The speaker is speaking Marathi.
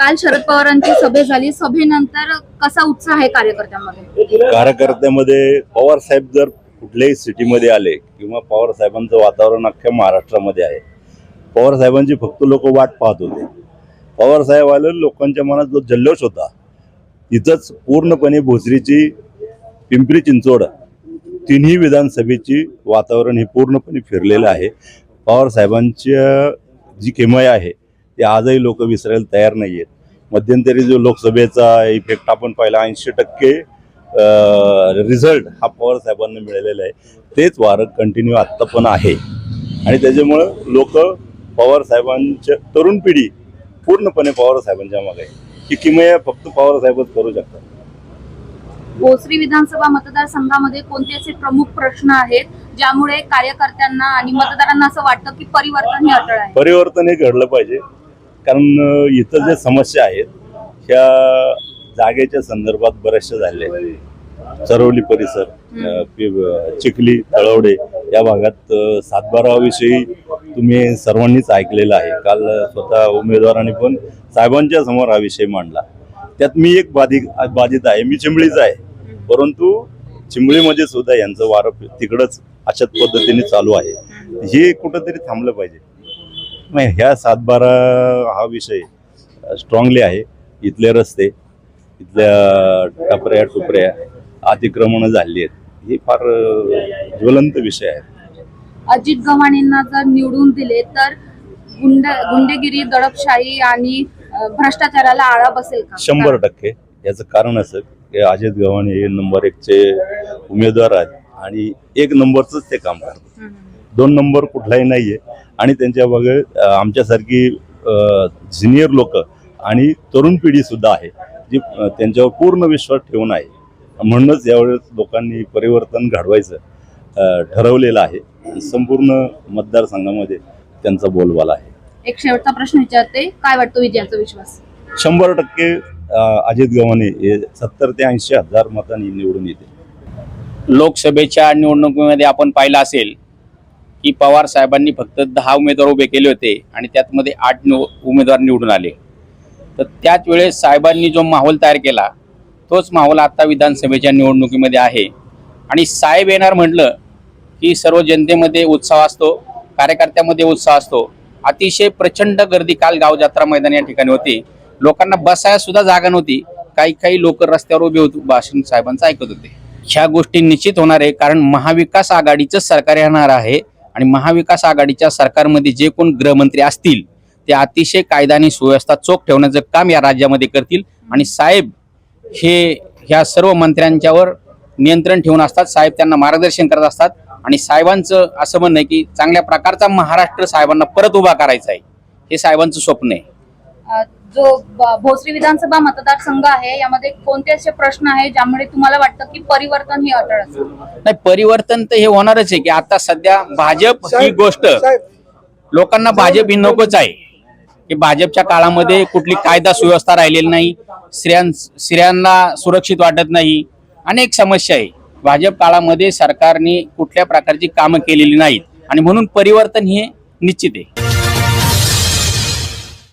काल शरद पवारांची सभे झाली. सभेनंतर कसा उत्साह आहे कार्यकर्त्यांमध्ये? कार्यकर्त्यामध्ये पवार साहेब जर कुठल्याही सिटीमध्ये आले किंवा पवार साहेबांचं वातावरण अख्ख्या महाराष्ट्रामध्ये आहे पवार साहेबांची फक्त लोक वाट पाहत होते. पवार साहेब आले लोकांच्या मनात जो जल्लोष होता तिथंच पूर्णपणे भोसरीची पिंपरी चिंचवड तिन्ही विधानसभेची वातावरण हे पूर्णपणे फिरलेलं आहे. पवार साहेबांच्या जी किमया आहे ते आजही लोक विसरायला तयार नाही आहेत मध्यंतरी जो लोकसभेचा इफेक्ट आपण पाहिला ऐंशी टक्के रिझल्ट हा पवार साहेबांना मिळालेला आहे. तेच वारं कंटिन्यू आत्ता पण आहे. आणि त्याच्यामुळं लोक पवार साहेबांच्या तरुण पिढी पूर्णपणे पवार साहेबांच्या मागे ही किमया फक्त पवार साहेबच करू शकतात. भोसरी विधानसभा मतदारसंघामध्ये कोणते असे प्रमुख प्रश्न आहेत ज्यामुळे कार्यकर्त्यांना आणि मतदारांना असं वाटतं की परिवर्तन हे अटळ आहे? परिवर्तन हे घडलं पाहिजे. कारण इथं ज्या समस्या आहेत ह्या जागेच्या संदर्भात बऱ्याचशा झाल्या आहेत. चरवली परिसर चिखली तळवडे या भागात सातबाराविषयी तुम्ही सर्वांनीच ऐकलेलं आहे. काल स्वतः उमेदवारांनी पण साहेबांच्या समोर हा विषय मांडला. त्यात मी एक बाधित बाधित आहे. मी चिंबळीचा आहे. परंतु चिंबळीमध्ये सुद्धा यांचं वारं तिकडंच अशाच पद्धतीने चालू आहे. हे कुठंतरी थांबलं पाहिजे. नाही ह्या सातबारा हा विषय स्ट्रॉंगली आहे. इथले रस्ते इथल्या टपऱ्या टुपऱ्या अतिक्रमणं झाली आहेत. हे फार ज्वलंत विषय आहेत अजित गव्हाणेंना जर निवडून दिले तर गुंड गुंडेगिरी दडपशाही आणि भ्रष्टाचाराला आळा बसेल का? शंभर टक्के. याचं कारण असं की अजित गव्हाणे हे नंबर एकचे उमेदवार आहेत आणि एक नंबरच ते काम करतात. दोन नंबर कुठलाही नाहीये. आणि त्यांच्या बघे आमच्यासारखी सिनियर लोक आणि तरुण पिढी सुद्धा आहे जी त्यांच्यावर पूर्ण विश्वास ठेवून आहे. म्हणूनच यावेळेस लोकांनी परिवर्तन घडवायचं ठरवलेलं आहे. संपूर्ण मतदारसंघामध्ये त्यांचा बोलबाला आहे. एक शेवटचा प्रश्न विचारते काय वाटतो विजयाचा विश्वास? शंभर टक्के अजित गव्हाणे हे सत्तर ते ऐंशी हजार मतांनी निवडून येते लोकसभेच्या निवडणुकीमध्ये आपण पाहिलं असेल की पवार साहेबांनी फक्त दहा उमेदवार उभे केले होते आणि त्यातमध्ये आठ उमेदवार निवडून आले. तर त्याच वेळेस साहेबांनी जो माहोल तयार केला तोच माहोल आता विधानसभेच्या निवडणुकीमध्ये आहे. आणि साहेब येणार म्हटलं की सर्व जनतेमध्ये उत्साह असतो कार्यकर्त्यामध्ये उत्साह असतो. अतिशय प्रचंड गर्दी काल गाव जत्रा मैदान या ठिकाणी होती. लोकांना बसायला सुद्धा जागा नव्हती. काही काही लोक रस्त्यावर उभे होते भाषण साहेबांचं ऐकत होते. ह्या गोष्टी निश्चित होणार आहे कारण महाविकास आघाडीचं सरकार येणार आहे. आणि महाविकास आघाडीच्या सरकारमध्ये जे कोण गृहमंत्री असतील ते अतिशय कायदा आणि सुव्यवस्था चोख ठेवण्याचं काम या राज्यामध्ये करतील. आणि साहेब हे ह्या सर्व मंत्र्यांच्यावर नियंत्रण ठेवून असतात. साहेब त्यांना मार्गदर्शन करत असतात. आणि साहेबांचं असं म्हणणं आहे की चांगल्या प्रकारचा महाराष्ट्र साहेबांना परत उभा करायचा आहे. हे साहेबांचं स्वप्न आहे. जो भोसरी विधानसभा मतदारसंघ आहे यामध्ये कोणते असे प्रश्न आहेत ज्यामुळे तुम्हाला वाटतं की परिवर्तन हे अटळ असेल? नाही परिवर्तन तर हे होणारच आहे की आता सध्या भाजप ही गोष्ट लोकांना भाजप ही नकोच आहे. की भाजपच्या काळामध्ये कुठली कायदा सुव्यवस्था राहिलेली नाही स्त्रियां स्त्रियांना सुरक्षित वाटत नाही. अनेक समस्या आहे. भाजप काळामध्ये सरकारने कुठल्या प्रकारची कामं केलेली नाहीत. आणि म्हणून परिवर्तन हे निश्चित आहे.